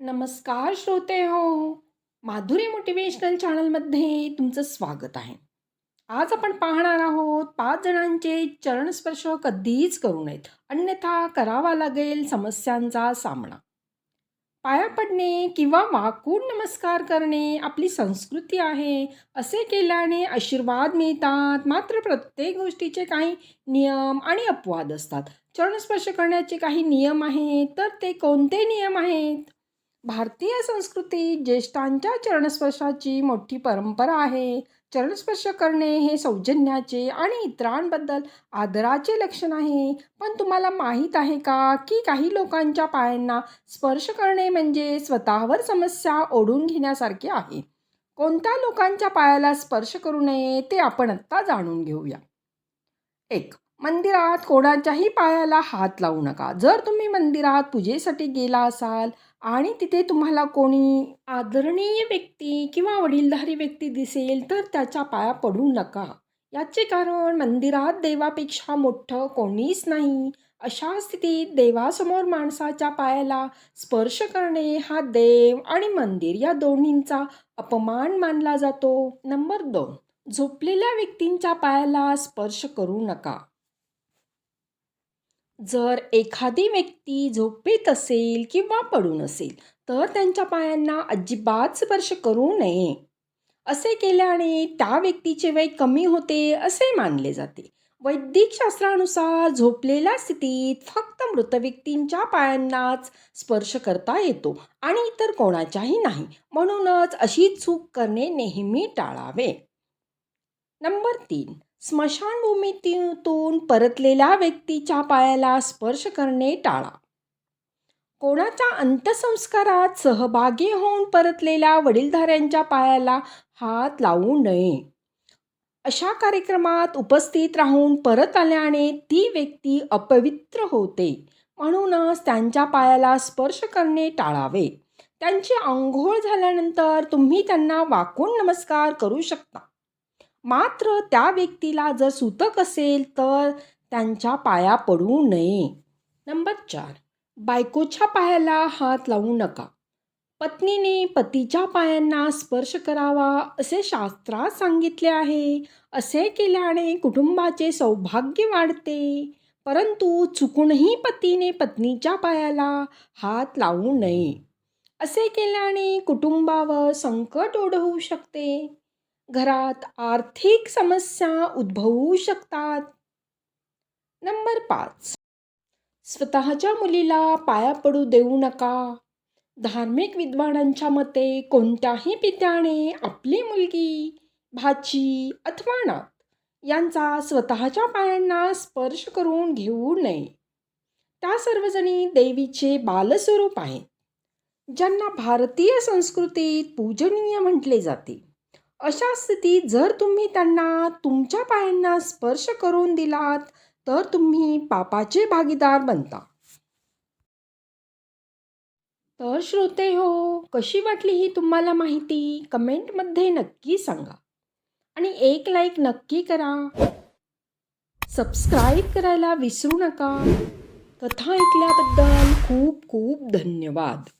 नमस्कार श्रोते हो. माधुरी मोटिवेशनल चॅनलमध्ये तुमचं स्वागत आहे. आज आपण पाहणार आहोत पाच जणांचे चरणस्पर्श कधीच करू नयेत. अन्यथा करावा लागेल समस्यांचा सामना. पाया पडणे किंवा वाकून नमस्कार करणे आपली संस्कृती आहे. असे केल्याने आशीर्वाद मिळतात. मात्र प्रत्येक गोष्टीचे काही नियम आणि अपवाद असतात. चरणस्पर्श करण्याचे काही नियम आहेत तर ते कोणते नियम आहेत? भारतीय संस्कृतीत ज्येष्ठांच्या चरणस्पर्शाची मोठी परंपरा आहे. चरणस्पर्श करणे हे सौजन्याचे आणि इतरांबद्दल आदराचे लक्षण आहे. पण तुम्हाला माहीत आहे का की काही लोकांच्या पायांना स्पर्श करणे म्हणजे स्वतःवर समस्या ओढून घेण्यासारखे आहे? कोणत्या लोकांच्या पायाला स्पर्श करू नये ते आपण आत्ता जाणून घेऊया. एक मंदिरात कोणाच्याही पायाला हात लावू नका. जर तुम्ही मंदिरात पूजेसाठी गेला असाल आणि तिथे तुम्हाला कोणी आदरणीय व्यक्ती किंवा वडीलधारी व्यक्ती दिसेल तर त्याच्या पाया पडू नका. याचे कारण मंदिरात देवापेक्षा मोठं कोणीच नाही. अशा स्थितीत देवासमोर माणसाच्या पायाला स्पर्श करणे हा देव आणि मंदिर या दोन्हींचा अपमान मानला जातो. नंबर दोन झोपलेल्या व्यक्तींच्या पायाला स्पर्श करू नका. जर एखादी व्यक्ती झोपेत असेल किंवा पडून असेल तर त्यांच्या पायांना अजिबात स्पर्श करू नये. असे केल्याने त्या व्यक्तीचे वय कमी होते असे मानले जाते. वैदिक शास्त्रानुसार झोपलेल्या स्थितीत फक्त मृत व्यक्तींच्या पायांनाच स्पर्श करता येतो आणि इतर कोणाच्याही नाही. म्हणूनच अशी चूक करणे नेहमी टाळावे. नंबर तीन. स्मशानभूमीतून परतलेल्या व्यक्तीच्या पायाला स्पर्श करणे टाळा. कोणाच्या अंत्यसंस्कारात सहभागी होऊन परतलेल्या वडीलधाऱ्यांच्या पायाला हात लावू नये. अशा कार्यक्रमात उपस्थित राहून परत आल्याने ती व्यक्ती अपवित्र होते. म्हणूनच त्यांच्या पायाला स्पर्श करणे टाळावे. त्यांची आंघोळ झाल्यानंतर तुम्ही त्यांना वाकून नमस्कार करू शकता. मात्र त्या व्यक्तीला जर सुतक असेल तर त्यांच्या पाया पडू नये. नंबर चार. बायकोच्या पायाला हात लावू नका. पत्नीने पतीच्या पायांना स्पर्श करावा असे शास्त्रात सांगितले आहे. असे केल्याने कुटुंबाचे सौभाग्य वाढते. परंतु चुकूनही पतीने पत्नीच्या पायाला हात लावू नये. असे केल्याने कुटुंबावर संकट ओढवू शकते. घरात आर्थिक समस्या उद्भवू शकतात. नंबर पाच. स्वतःच्या मुलीला पाया पडू देऊ नका. धार्मिक विद्वानांच्या मते कोणत्याही पित्याने आपली मुलगी भाची अथवा नात यांचा स्वतःच्या पायांना स्पर्श करून घेऊ नये. त्या सर्वजणी देवीचे बालस्वरूप आहेत ज्यांना भारतीय संस्कृतीत पूजनीय म्हटले जाते. अशा स्थितीत जर तुम्ही त्यांना तुमच्या पायांना स्पर्श करून दिलात तर तुम्ही पापाचे भागीदार बनता. तर श्रोते हो कशी वाटली ही तुम्हाला माहिती? कमेंटमध्ये नक्की सांगा. आणि एक लाईक नक्की करा. सबस्क्राईब करायला विसरू नका. कथा ऐकल्याबद्दल खूप खूप धन्यवाद.